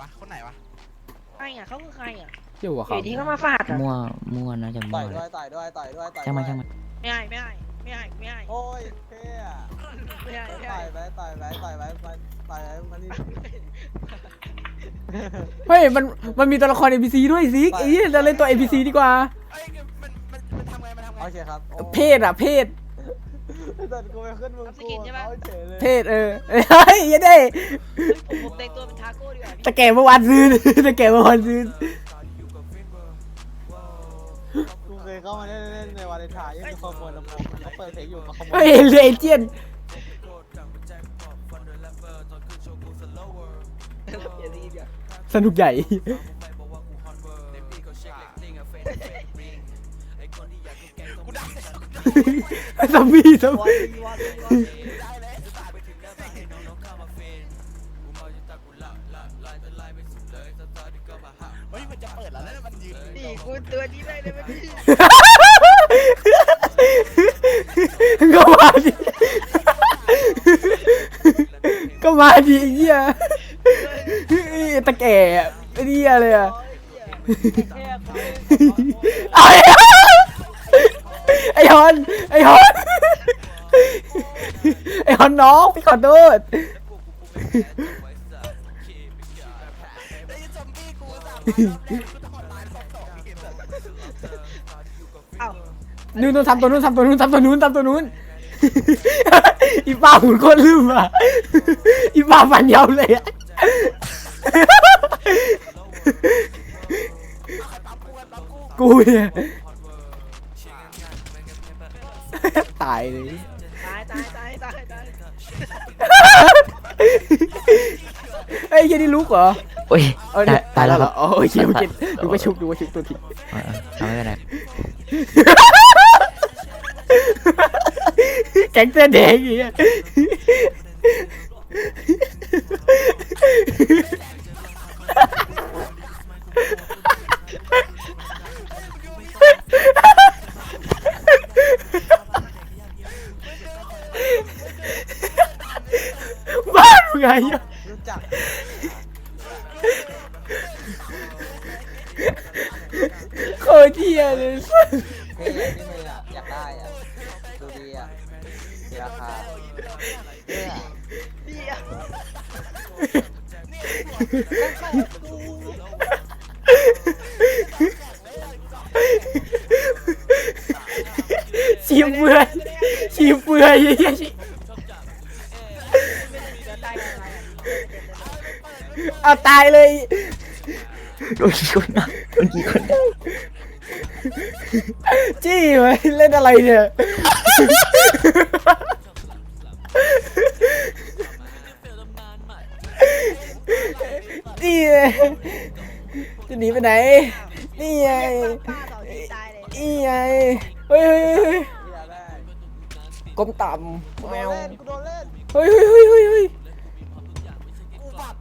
วะ คนไหนวะ ใครอะเขาคือใครอะเกี่ยวกับอเขายู่ที่เขามาฟาดอะมั่วมั่วน่าจะมั่ต่วอยเลด้วยยต่อยด้วยต่อยด้วยต่อยช่างมันด้วยช่างมันไม่ให้ไม่ให้ไม่ให้ไม่ให้โอ้ยเท่อะไม่ให้ไม่ต่ให้อยไปต่อยไปต่อยไปมันต่อยไปมันนี่เฮ้ยมันมันมีตัวละคร NPC ด้วยซิกไอ้เหี้ยเราเล่นตัว NPC ดีกว่า เอ้ยมันมันมันทำไงมันทำไงโอเคครับโอ้เพศอะเพศ แต่กูไปขึ้นมึงกูเขาเฉยเลยเพศเออเฮ้ยอยันได้ผมผมแต่งตัวเป็นทาโก้ดีกว่าตะแก่เมื่อวานซื้อตะแก่เมื่อวานซื้อกูเคยเข้ามาเล่นเล่นในวาเลนไทน์ยังมีขโมยลำโพงเขาเปิดเพลงอยู่มาขโมยเฮ้ยเรือเอเจียนอย่าดีเดี๋ยวสนุกใหญ่ ซอมบี้ซอมวอบี้ลลีวอลลีวอลลีได้เลยเฮ้ยมันจะเปิดแล้วนะมันยืนนี่กูตัวนี้ได้เลยมันนี่ก็มาดิก็มาดิไอ้เหี้ยไอ้ตะแก่ไอ้เหี้ยเลยอะแค่กูไอ้ ไอ้ฮอน ไอ้ฮอน ไอ้ฮอนน้องพี่ขอโทษได้ยินซอมบี้กูสามรอบแรกกูต้องขอตายสองต่ออีกแบบเอ้านู่นนู่นทำตัวนู้นทำตัวนู้นทำตัวนู้นทำตัวนู้น อีป้าหุ่นโคตรลืมอะ อีป้าฟันยาวเลยอะปั๊บกูกันปั๊บกูกูเนี่ย ตายเลย ตายตายตายตายตายไอ้ยเหี้ยันนี่ลุกเหรอโอ้ยเออตายตายแล้วครับเหรออ๋อโอเคโอเคดูว่าชุบดูว่าชุบตัวผิด เออเออเอาไม่เป็นไรแก๊งเสื้อแดงอย่างเงี้ย ไงอะรู้จักโคตรเที่ยเลยเท่ที่มึงอะอยากได้อะดูดีอะมีราคาเท่อะนี่อะชีเปื่อยชีเปื่อยเหี้ยชี เอาตายเลยโดนกี่คนนะโดนกี่คนนะจี้ไว้เล่นอะไรเนี่ยนี่ไงจะหนีไปไหน นี่ไงป้าต่อที่ตายเลยนี่ไงเฮ้ยเฮ้ยเฮ้ยที่อยากได้ก้มต่กูำโดแมนวเล่นกูโดนเล่นเฮ้ยเฮ้ยเฮ้ยเฮ้ยเฮ้ย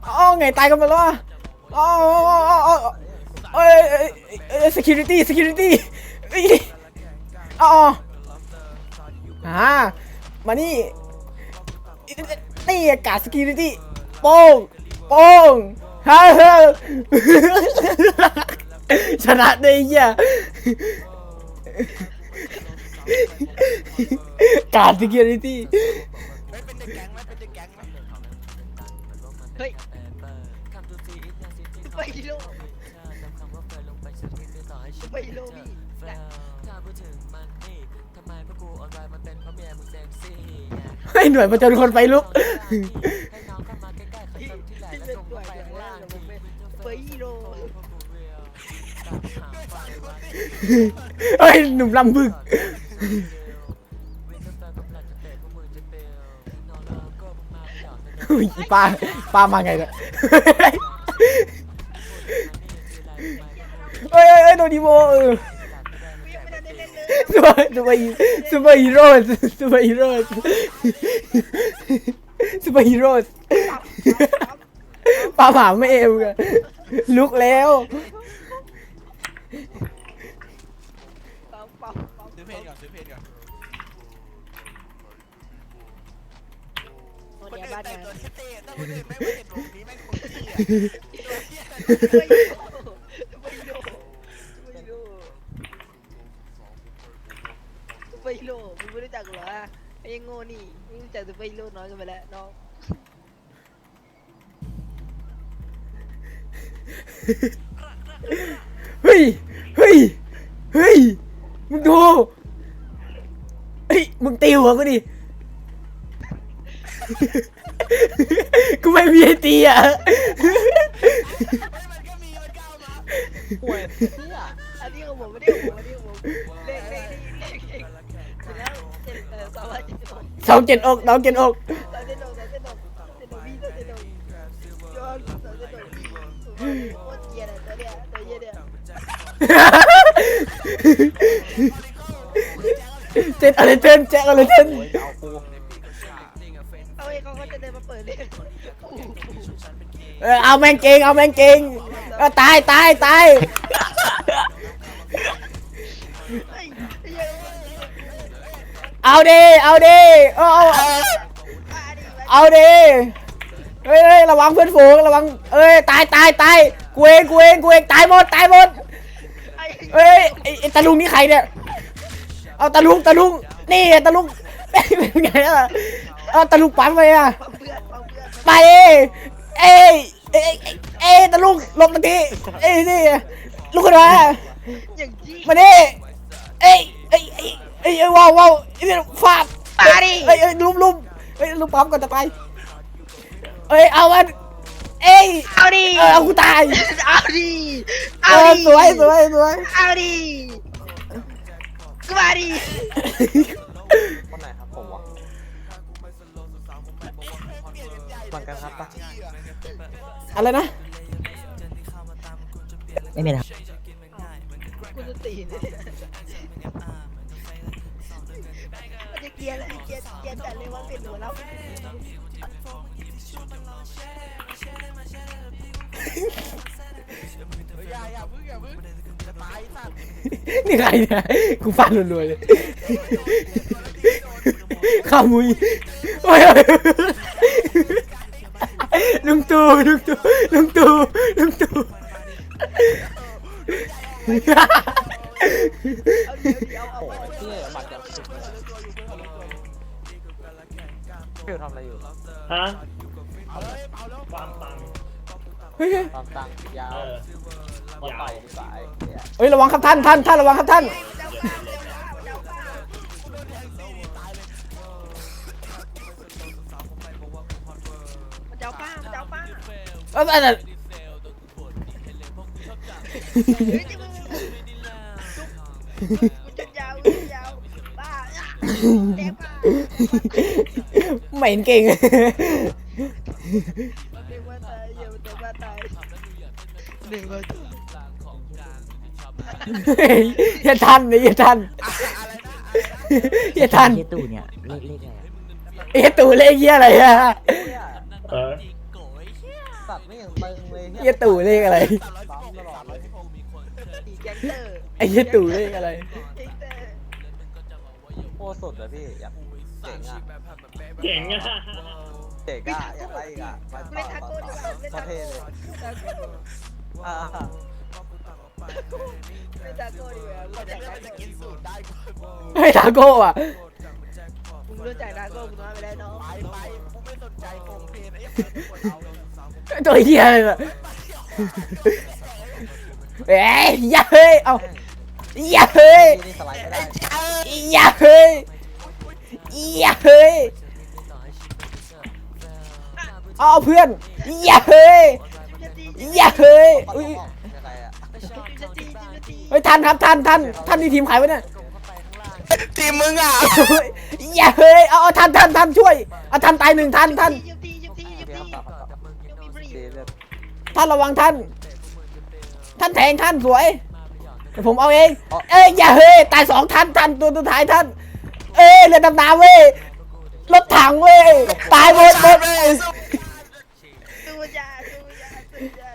อ๋อไงตายกันหมดแล้วอะอ๋ออ๋ออ๋ออ๋อเอ้ยเอ้ยเอ้ security security เอ้ยอ๋ออ่ามานี่นี่อากาศ security โป้งโป้งฮ่าฮ่าชนะได้เหี้ยการ security เฮ้ย เป็นเด็กแก๊งไมเป็นเด็กแก๊งไหมเฮ้ยซุปเปอร์ฮีโร่ซุปเปอร์ฮีโร่พี่น่ะให้หน่วยประจนคนไฟลุกที่ที่เป็นตัวอย่งแรกผมเป็นซุปเปอร์ฮีโร่เฮ้ยหนุ่มลำบึก อุ้ยอีป้าป้ามาไงเนี่ย เฮ้ยเฮ้ยเฮ้ยโดนดีโมเออกูยังไม่ได้เล่นเลยซูเปอร์ซูเปอร์ซูเปอร์ฮีโร่ซูเปอร์ฮีโร่ซูเปอร์ฮีโร่ป้าหมาไม่เอวกันลุกแล้วซื้อเพจก่อนซื้อเพจก่อนคนเดียอื่วนบ้านแต่งตัวเท่ๆแต่คนอื่นไม่มาเห็นวงนี้แม่งคนที่ยวเที่ย ไม่รู้ไม่รู้ไม่รู้มึงไม่รู้จัก เหรอไอ้โง่นี่มึงรู้จักซูเปอร์ฮีโร่น้อยกันไปแล้วน้องเฮ้ย เฮ้ย เฮ้ย มึงดูเฮ้ย มึงตีหัวกูดิ กูไม่มีไอตีอะป่วยเที่ยอันนี้ของผมไม่ได้ของผมอันนี้ของผมเลขเลขเสามเจ็ดหกสองเจ็ดอกสองเจ็ดอกสามเจ็ดหกสามเจ็ดหกเจ็ดหกพี่สามเจ็ดหกย้อนสามเจ็ดหกโคตรเกลียดอะตัวเนี้ยตัวเหี้ยเนี่ยเจ็ดอะไรเทนแจ็คอะไรเทนโอ้ยเอากูเอาไอ้เขาก็จะเดินมาเปิดเลขโอ้โหเออเอาแมงเกงเอาแมงเกงเออตายตายตาย เอาดิเอาดิเอาเอามาดิมาเอาดิเฮ้ยเฮ้ยระวังเพื่อนฝูงระวังเอ้ยตายตายตายกูเองกูเองกูเองตายหมดตายหมดไอ้เอ้ยไอ้ไอ้ตาลุงนี่ใครเนี่ยเอาตาลุงตาลุงนี่ตาลุงเป็นไงล่ะเอาตาลุงปั๊มไปอะเอาเพื่อนเอาเพื่อนไปเอ้ยเอ้ยเอ้ยเอ้ยเอ้ยตาลุงหลบตะกี้เอ้ยนี่ลุกขึ้นมาอย่างจี้มาดิเอ้ย เอ้ยเอ้ยเอ้ยเอ้ยว้าวว้าวเอ้ยฟาดมาดิ เอ้ยเอ้ยลุมลุมเอ้ยลุมปั๊มก่อนจะไปเอ้ยเอามันเอ้ยเอาดิ เออเอากูตายเอาดิ เอเอาอดิสวยสวยสวยเอาดิกูมาดิคนไหนครับผมวะเหมือนกันครับปะอะไรนะไม่มีนะครับกูจะตีเลยมันจะ เกลียร์เลยเกลียร์เกลียร์จัดเลยว่าเป็นหนูแล้วอย่าอย่าพึ่งอย่าพึ่งจะตายสัตว์นี่ใครเนี่ยกูฟันรวๆเลยข้ามุ้ยโอ้ยลุงตู่ลุงตู่ลุงตู่ลุงตู่ ความตังค์เฮ้ยเฮ้ยตามตังค์ยาวเออวันต่อยสายเนี่ยเฮ้ยระวังครับท่านท่านท่านระวังครับท่านเจ้าป้าเจ้าป้าเอ้ยอะไรเฮ้ยจะยาวจะยาวป้าเด็กป้า ไม่เห็นเก่ง เด็กว่าตายเดี๋ยวเด็กว่าตายเด็กว่าตายเฮ้ยอย่าทันนะอย่าทันอย่าทันเยตูเนี่ยเลขเลขอะไรอะเอ้ยตู่เลขเยี่ยอะไรอะเออสัตว์ไม่อย่างตึงเลยเยี่ยตู่เลขอะไรซ้ำตลอดเลยอีแก๊งเตอร์ไอ้เยี่ยตู่เลขอะไร คตรสุดเลยพี่อยากเจ๋งอะเก่งอะเจ๋งอะอยากได้อีกอะไปเล่นต่ทาอโก้ต่อดีกต่อว่าเล่นโคทาตรเท่โก้เลยอ่าเล่นทาโก้ดีกว่ารู้จักทาโก้เฮ้ยทาโก้อะมึงรู้จักทาโก้มึงน้อยไปแล้วน้องไปไปกูไม่สนใจโกงเพลนไอ้ยังไม่ได้กดเอาตัวเยี่ยอะไรอะเอ้ยอย่าเฮ้ยเอา อย่าเฮ้ยพี่นี่สไลด์ไม่ได้อย่าเฮ้ยอย่าเฮ้ยเอาเพื่อนอย่าเฮ้ยจะตีอย่าเฮ้ยปัดอุ๊ยออกยังไงอะจะตีจะตีเฮ้ยทันครับทันทันทันที่ทีมใครวะเนี่ยทีมมึงอะเฮ้ยอย่าเฮ้ยเอาเอาทันทันทันช่วยเอาทันตายหนึ่งทันทันยุตียุตียุพี่ตีครับต่อต่อยุตีบรีดีเลยท่านระวังท่านท่านแทงท่านสวยเดี๋ยว ผมเอาเอง เอ้ยอย่าเฮ้ยตายสองท่านท่านตัวสุดท้ายท่าน เอ้ยเรือดำน้ำเว้ยรถถังเว้ยตายหมดหมดตัวยาตัวยาตัวยา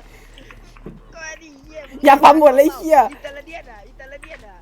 ก็ดีเยี่ยมอย่าฟังหมดเลยไอ้เฮียยุ